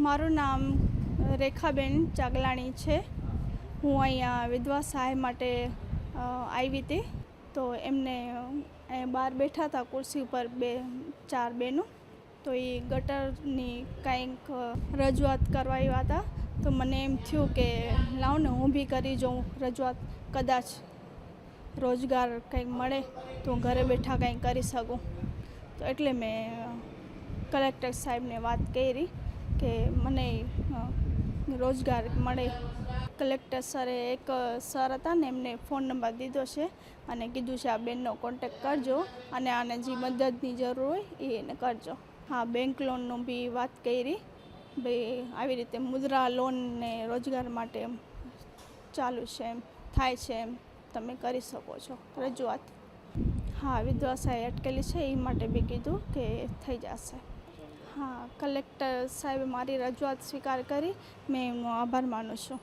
મારું નામ રેખાબેન ચાગલાણી છે. હું અહીંયા વિધવા સહાય માટે આવી હતી. તો એમને બહાર બેઠા હતા ખુરશી ઉપર બે, ચાર બહેનો. તો એ ગટરની કંઈક રજૂઆત કરવા આવ્યા હતા. તો મને એમ થયું કે, લાવ ને હું બી કરી જોઉં રજૂઆત. કદાચ રોજગાર કંઈક મળે તો હું ઘરે બેઠા કંઈક કરી શકું. તો એટલે મેં કલેક્ટર સાહેબને વાત કરી. કે મને રોજગાર મળે. કલેક્ટર સરે એક સર હતા ને, એમને ફોન નંબર દીધો છે અને કીધું છે, આ બેનનો કોન્ટેક કરજો અને આને જે મદદની જરૂર હોય એ એને કરજો. હા બેંક લોનનું બી વાત કરી. ભાઈ આવી રીતે મુદ્રા લોનને રોજગાર માટે ચાલુ છે, એમ થાય છે, એમ તમે કરી શકો છો. રજૂઆત. હા, વિધવા સહાય અટકેલી છે, એ માટે બી કીધું કે થઈ જશે. હા કલેક્ટર સાહેબે મારી રજૂઆત સ્વીકાર કરી. મેં એમનો આભાર માનું છું.